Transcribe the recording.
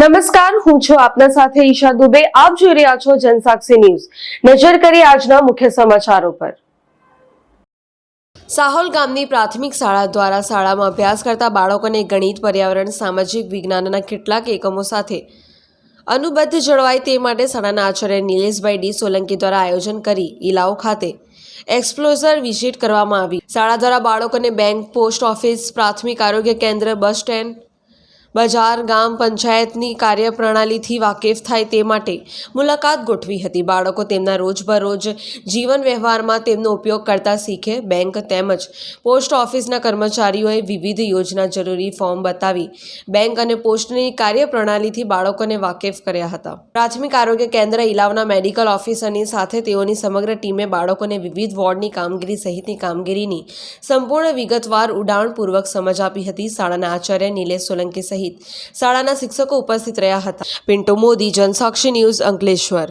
નમસ્કાર, હું છું આપના સાથે ઈશા દુબે. આપ જોઈ રહ્યા છો જનસાક્ષી ન્યૂઝ. નજર કરી આજના મુખ્ય સમાચારો પર. સાહોલ ગામની પ્રાથમિક શાળા દ્વારા શાળામાં અભ્યાસ કરતા બાળકોને ગણિત, પર્યાવરણ, સામાજિક વિજ્ઞાનના કેટલાક એકમો સાથે અનુબદ્ધ જળવાય તે માટે શાળાના આચાર્ય નિલેશભાઈ ડી સોલંકી દ્વારા આયોજન કરી ઇલાઓ ખાતે એક્સપ્લોઝર વિઝિટ કરવામાં આવી. શાળા દ્વારા બાળકોને બેંક, પોસ્ટ ઓફિસ, પ્રાથમિક આરોગ્ય કેન્દ્ર, બસ સ્ટેન્ડ બજાર, ગામ પંચાયતની કાર્યપ્રણાલીથી વાકેફ થાય તે માટે મુલાકાત ગોઠવી હતી. બાળકો તેમના રોજબરોજ જીવન વ્યવહારમાં તેમનો ઉપયોગ કરતા શીખે બેંક તેમજ પોસ્ટ ઓફિસના કર્મચારીઓએ વિવિધ યોજના જરૂરી ફોર્મ બતાવી બેંક અને પોસ્ટની કાર્યપ્રણાલીથી બાળકોને વાકેફ કર્યા હતા. પ્રાથમિક આરોગ્ય કેન્દ્ર ઇલાવના મેડિકલ ઓફિસરની સાથે તેઓની સમગ્ર ટીમે બાળકોને વિવિધ વોર્ડની કામગીરી સહિતની કામગીરીની સંપૂર્ણ વિગતવાર ઉડાણપૂર્વક સમજ આપી હતી. શાળાના આચાર્ય નિલેશ સોલંકી સહિત શાળાના શિક્ષકો ઉપસ્થિત રહ્યા હતા. પિન્ટુ મોદી જનસાક્ષી ન્યૂઝ અંકલેશ્વર.